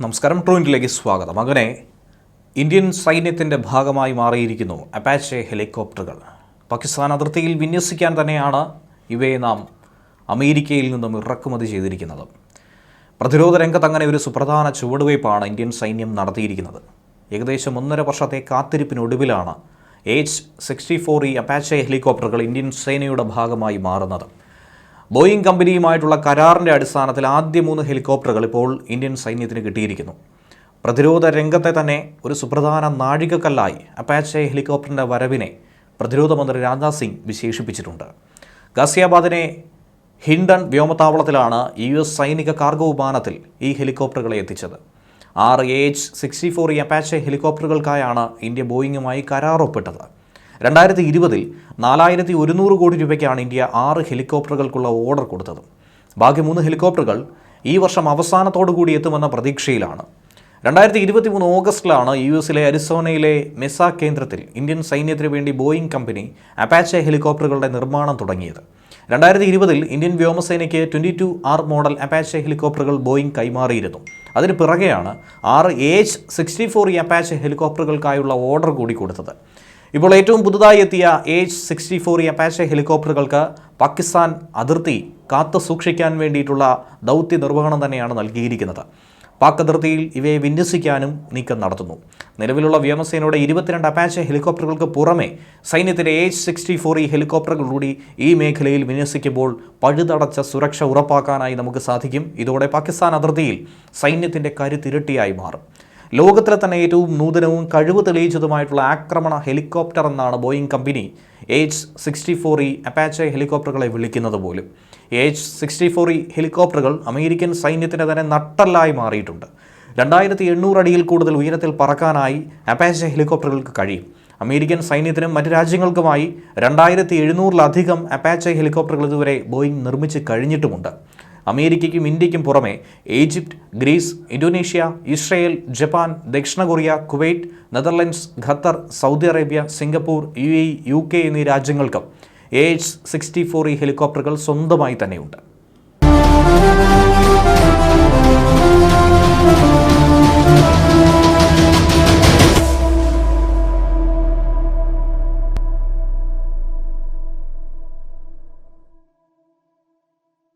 നമസ്കാരം. ട്രൂവിന്റിലേക്ക് സ്വാഗതം. അങ്ങനെ ഇന്ത്യൻ സൈന്യത്തിന്റെ ഭാഗമായി മാറിയിരിക്കുന്നു അപ്പാച്ചെ ഹെലികോപ്റ്ററുകൾ. പാകിസ്ഥാൻ അതിർത്തിയിൽ വിന്യസിക്കാൻ തന്നെയാണ് ഇവയെ നാം അമേരിക്കയിൽ നിന്നും ഇറക്കുമതി ചെയ്തിരിക്കുന്നത്. പ്രതിരോധ രംഗത്ത് അങ്ങനെ ഒരു സുപ്രധാന ചുവടുവയ്പ്പാണ് ഇന്ത്യൻ സൈന്യം നടത്തിയിരിക്കുന്നത്. ഏകദേശം ഒന്നര വർഷത്തെ കാത്തിരിപ്പിനൊടുവിലാണ് H sixty four E Apache ഹെലികോപ്റ്ററുകൾ ഇന്ത്യൻ സേനയുടെ ഭാഗമായി മാറുന്നത്. ബോയിങ് കമ്പനിയുമായിട്ടുള്ള കരാറിന്റെ അടിസ്ഥാനത്തിൽ ആദ്യ മൂന്ന് ഹെലികോപ്റ്ററുകൾ ഇപ്പോൾ ഇന്ത്യൻ സൈന്യത്തിന് കിട്ടിയിരിക്കുന്നു. പ്രതിരോധ രംഗത്തെ തന്നെ ഒരു സുപ്രധാന നാഴികക്കല്ലായി അപ്പാച്ചെ ഹെലികോപ്റ്ററിന്റെ വരവിനെ പ്രതിരോധ മന്ത്രി രാജ്നാഥ് സിംഗ് വിശേഷിപ്പിച്ചിട്ടുണ്ട്. ഗാസിയാബാദിനെ ഹിൻഡൺ വ്യോമത്താവളത്തിലാണ് യു എസ് സൈനിക കാർഗോ വിമാനത്തിൽ ഈ ഹെലികോപ്റ്ററുകളെ എത്തിച്ചത്. ആറ് H sixty four E Apache ഹെലികോപ്റ്ററുകൾക്കായാണ് India ബോയിങ്ങുമായി കരാർ ഒപ്പിട്ടത്. രണ്ടായിരത്തി ഇരുപതിൽ നാലായിരത്തി ഒരുന്നൂറ് കോടി രൂപയ്ക്കാണ് ഇന്ത്യ ആറ് ഹെലികോപ്റ്ററുകൾക്കുള്ള ഓർഡർ കൊടുത്തത്. ബാക്കി മൂന്ന് ഹെലികോപ്റ്ററുകൾ ഈ വർഷം അവസാനത്തോടു കൂടി എത്തുമെന്ന പ്രതീക്ഷയിലാണ്. രണ്ടായിരത്തി ഇരുപത്തി മൂന്ന് ഓഗസ്റ്റിലാണ് യു എസിലെ അരിസോണയിലെ മെസ കേന്ദ്രത്തിൽ ഇന്ത്യൻ സൈന്യത്തിന് വേണ്ടി ബോയിങ് കമ്പനി അപ്പാച്ചെ ഹെലികോപ്റ്ററുകളുടെ നിർമ്മാണം തുടങ്ങിയത്. രണ്ടായിരത്തി ഇരുപതിൽ Indian വ്യോമസേനയ്ക്ക് twenty two R model Apache ഹെലികോപ്റ്ററുകൾ ബോയിങ് കൈമാറിയിരുന്നു. അതിന് പിറകെയാണ് ആറ് എച്ച് സിക്സ്റ്റി ഫോർ അപ്പാച്ചെ ഹെലികോപ്റ്ററുകൾക്കായുള്ള ഓർഡർ കൂടി കൊടുത്തത്. ഇപ്പോൾ ഏറ്റവും പുതുതായി എത്തിയ H sixty four E Apache ഹെലികോപ്റ്ററുകൾക്ക് Pakistan അതിർത്തി കാത്തു സൂക്ഷിക്കാൻ വേണ്ടിയിട്ടുള്ള ദൗത്യ നിർവഹണം തന്നെയാണ് നൽകിയിരിക്കുന്നത്. പാക് അതിർത്തിയിൽ ഇവയെ വിന്യസിക്കാനും നീക്കം നടത്തുന്നു. നിലവിലുള്ള വ്യോമസേനയുടെ ഇരുപത്തിരണ്ട് അപ്പാച്ചെ ഹെലികോപ്റ്ററുകൾക്ക് പുറമെ സൈന്യത്തിന്റെ എച്ച് സിക്സ്റ്റി ഫോർ ഈ ഹെലികോപ്റ്ററുകൾ കൂടി ഈ മേഖലയിൽ വിന്യസിക്കുമ്പോൾ പഴുതടച്ച സുരക്ഷ ഉറപ്പാക്കാനായി നമുക്ക് സാധിക്കും. ഇതോടെ പാകിസ്ഥാൻ അതിർത്തിയിൽ സൈന്യത്തിന്റെ കരുത്തിരട്ടിയായി മാറും. ലോകത്തിലെ തന്നെ ഏറ്റവും നൂതനവും കഴിവ് തെളിയിച്ചതുമായിട്ടുള്ള ആക്രമണ ഹെലികോപ്റ്റർ എന്നാണ് Boeing company H sixty four E Apache ഹെലികോപ്റ്ററുകളെ വിളിക്കുന്നത് പോലും. എച്ച് സിക്സ്റ്റി ഫോർ ഇ ഹെലികോപ്റ്ററുകൾ അമേരിക്കൻ സൈന്യത്തിന്റെ തന്നെ നട്ടല്ലായി മാറിയിട്ടുണ്ട്. രണ്ടായിരത്തി എണ്ണൂറ് അടിയിൽ കൂടുതൽ ഉയരത്തിൽ പറക്കാനായി അപ്പാച്ച ഹെലികോപ്റ്ററുകൾക്ക് കഴിയും. അമേരിക്കൻ സൈന്യത്തിനും മറ്റ് രാജ്യങ്ങൾക്കുമായി രണ്ടായിരത്തി എഴുന്നൂറിലധികം അപ്പാച്ച ഹെലികോപ്റ്ററുകൾ ഇതുവരെ ബോയിങ് നിർമ്മിച്ച് കഴിഞ്ഞിട്ടുമുണ്ട്. അമേരിക്കയ്ക്കും ഇന്ത്യയ്ക്കും പുറമെ Egypt Greece Indonesia Israel Japan ദക്ഷിണ Korea Kuwait Netherlands Qatar Saudi Arabia Singapore U A U K എന്നീ രാജ്യങ്ങൾക്കും എ എച്ച് സിക്സ്റ്റി ഫോർ ഈ ഹെലികോപ്റ്ററുകൾ സ്വന്തമായി തന്നെയുണ്ട്.